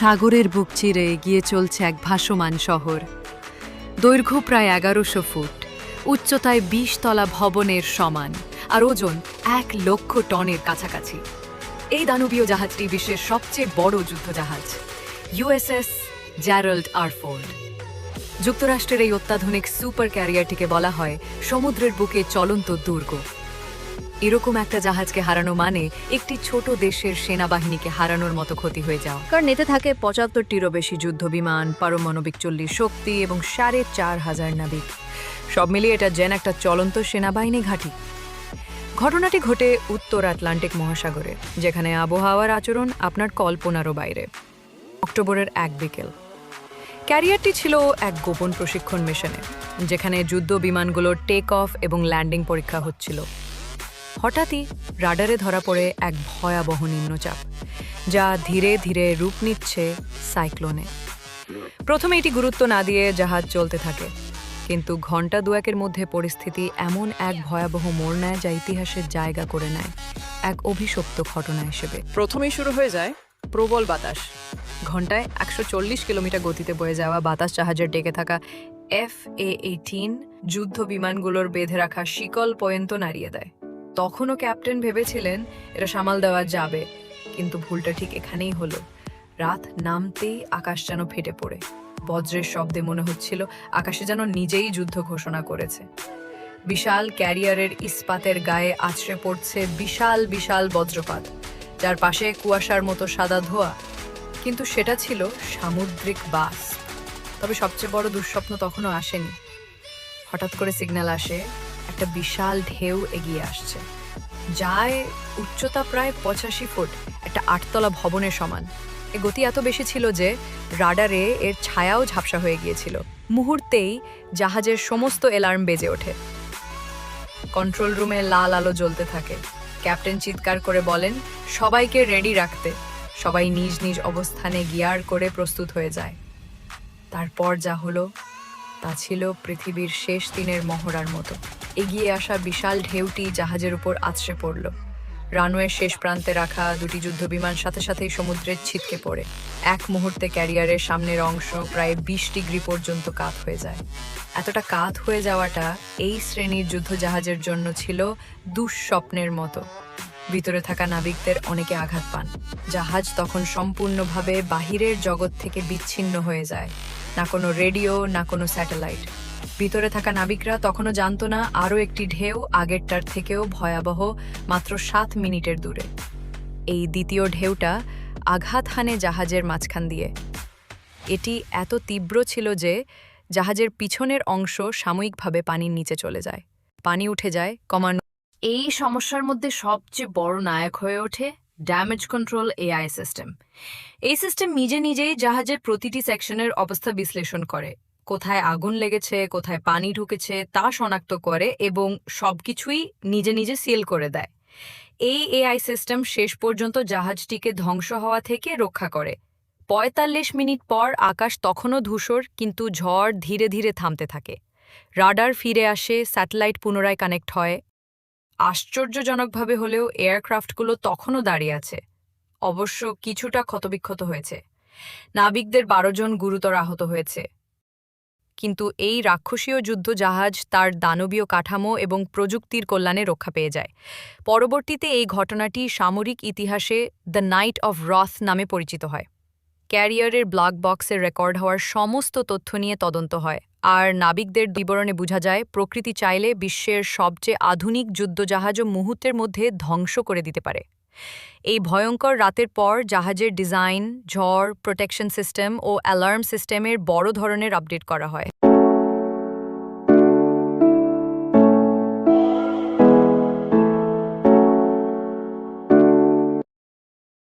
সাগরের বুক চিরে এগিয়ে চলছে এক ভাসমান শহর। দৈর্ঘ্য প্রায় এগারোশো ফুট, উচ্চতায় বিশ তলা ভবনের সমান, আর ওজন এক লক্ষ টনের কাছাকাছি। এই দানবীয় জাহাজটি বিশ্বের সবচেয়ে বড় যুদ্ধজাহাজ ইউএসএস জ্যারল্ড আরফোর্ড যুক্তরাষ্ট্রের এই অত্যাধুনিক সুপার ক্যারিয়ারটিকে বলা হয় সমুদ্রের বুকে চলন্ত দুর্গ। এরকম একটা জাহাজকে হারানো মানে একটি ছোট দেশের সেনাবাহিনীকে হারানোর মতো ক্ষতি হয়ে যাওয়া। কারণ এতে থাকে পঁচাত্তরটিরও বেশি যুদ্ধ বিমান পারমাণবিক চল্লিশ শক্তি এবং সাড়ে চার হাজার নাবিক। সব মিলিয়ে এটা যেন একটা চলন্ত সেনাবাহিনী ঘাঁটি। ঘটনাটি ঘটে উত্তর আটলান্টিক মহাসাগরে, যেখানে আবহাওয়ার আচরণ আপনার কল্পনারও বাইরে। অক্টোবরের এক বিকেল। ক্যারিয়ারটি ছিল এক গোপন প্রশিক্ষণ মিশনে, যেখানে যুদ্ধ বিমানগুলোর টেক অফ এবং ল্যান্ডিং পরীক্ষা হচ্ছিল। হঠাৎই রাডারে ধরা পড়ে এক ভয়াবহ নিম্নচাপ, যা ধীরে ধীরে রূপ নিচ্ছে সাইক্লোনে। প্রথমে এটি গুরুত্ব না দিয়ে জাহাজ চলতে থাকে, কিন্তু ঘণ্টা দুয়েকের মধ্যে পরিস্থিতি এমন এক ভয়াবহ মোড় নেয় যা ইতিহাসের জায়গা করে নেয়, এক অভিশপ্ত ঘটনা হিসেবে। প্রথমেই শুরু হয়ে যায় প্রবল বাতাস। ঘন্টায় একশো চল্লিশ কিলোমিটার গতিতে বয়ে যাওয়া বাতাস জাহাজের ডেকে থাকা এফ এ এইটিন যুদ্ধ বিমানগুলোর বেঁধে রাখা শিকল পর্যন্ত নাড়িয়ে দেয়। তখনও ক্যাপ্টেন ভেবেছিলেন এটা সামাল দেওয়া যাবে, কিন্তু ভুলটা ঠিক এখানেই হলো। রাত নামতেই আকাশ যেন ফেটে পড়ে। বজ্রের শব্দে মনে হচ্ছিল আকাশে যেন নিজেই যুদ্ধ ঘোষণা করেছে। বিশাল ক্যারিয়ারের ইস্পাতের গায়ে আছড়ে পড়ছে বিশাল বিশাল বজ্রপাত, যার পাশে কুয়াশার মতো সাদা ধোয়া। কিন্তু সেটা ছিল সামুদ্রিক বাস তবে সবচেয়ে বড় দুঃস্বপ্ন তখনও আসেনি। হঠাৎ করে সিগন্যাল আসে একটা বিশাল ঢেউ এগিয়ে আসছে। যায় উচ্চতা প্রায় পঁচাশি ফুট, একটা আটতলা ভবনের সমান। এ গতি এত বেশি ছিল যে রাডারে এর ছায়াও ঝাপসা হয়ে গিয়েছিল। মুহূর্তেই জাহাজের সমস্ত অ্যালার্ম বেজে ওঠে। কন্ট্রোল রুমে লাল আলো জ্বলতে থাকে। ক্যাপ্টেন চিৎকার করে বলেন, সবাইকে রেডি রাখতে। সবাই নিজ নিজ অবস্থানে গিয়ার করে প্রস্তুত হয়ে যায়। তারপর যা হলো, তা ছিল পৃথিবীর শেষ দিনের মহড়ার মতো। এগিয়ে আসা বিশাল ঢেউটি জাহাজের উপর আছড়ে পড়ল। রানওয়ের শেষ প্রান্তে রাখা দুটি যুদ্ধবিমান সাথে সাথেই সমুদ্রের ছিটকে পড়ে। এক মুহূর্তে ক্যারিয়ারের সামনের অংশ প্রায় বিশ ডিগ্রি পর্যন্ত কাত হয়ে যায়। এতটা কাত হয়ে যাওয়াটা এই শ্রেণির যুদ্ধ জাহাজের জন্য ছিল দুঃস্বপ্নের মতো। ভিতরে থাকা নাবিকদের অনেকে আঘাত পান। জাহাজ তখন সম্পূর্ণভাবে বাহিরের জগৎ থেকে বিচ্ছিন্ন হয়ে যায়। না কোনো রেডিও, না কোনো স্যাটেলাইট। ভিতরে থাকা নাবিকরা তখনও জানত না আরও একটি ঢেউ আগেরটার থেকেও ভয়াবহ মাত্র সাত মিনিটের দূরে। এই দ্বিতীয় ঢেউটা আঘাত হানে জাহাজের মাঝখান দিয়ে। এটি এত তীব্র ছিল যে জাহাজের পিছনের অংশ সাময়িকভাবে পানির নিচে চলে যায়। পানি উঠে যায় কমানো এই সমস্যার মধ্যে সবচেয়ে বড় নায়ক হয়ে ওঠে ড্যামেজ কন্ট্রোল এআই সিস্টেম। এই সিস্টেম নিজে নিজেই জাহাজের প্রতিটি সেকশনের অবস্থা বিশ্লেষণ করে। কোথায় আগুন লেগেছে, কোথায় পানি ঢুকেছে তা শনাক্ত করে এবং সবকিছুই নিজে নিজে সিল করে দেয়। এই এআই সিস্টেম শেষ পর্যন্ত জাহাজটিকে ধ্বংস হওয়া থেকে রক্ষা করে। পঁয়তাল্লিশ মিনিট পর আকাশ তখনও ধূসর, কিন্তু ঝড় ধীরে ধীরে থামতে থাকে। রাডার ফিরে আসে, স্যাটেলাইট পুনরায় কানেক্ট হয়। আশ্চর্যজনকভাবে হলেও এয়ারক্রাফটগুলো তখনও দাঁড়িয়ে আছে। অবশ্য কিছুটা ক্ষতবিক্ষত হয়েছে। নাবিকদের বারো জন গুরুতর আহত হয়েছে। কিন্তু এই রাক্ষসীয় যুদ্ধ জাহাজ তার দানবীয় কাঠামো এবং প্রযুক্তির কল্যাণে রক্ষা পেয়ে যায়। পরবর্তীতে এই ঘটনাটি সামরিক ইতিহাসে দ্য নাইট অফ রথ নামে পরিচিত হয়। ক্যারিয়ারের ব্ল্যাক বক্সের রেকর্ড হওয়ার সমস্ত তথ্য নিয়ে তদন্ত হয়। আর নাবিকদের বিবরণে বোঝা যায়, প্রকৃতি চাইলে বিশ্বের সবচেয়ে আধুনিক যুদ্ধজাহাজও মুহূর্তের মধ্যে ধ্বংস করে দিতে পারে। এই ভয়ঙ্কর রাতের পর জাহাজের ডিজাইন, ঝড় প্রোটেকশন সিস্টেম ও অ্যালার্ম সিস্টেমের বড় ধরনের আপডেট করা হয়।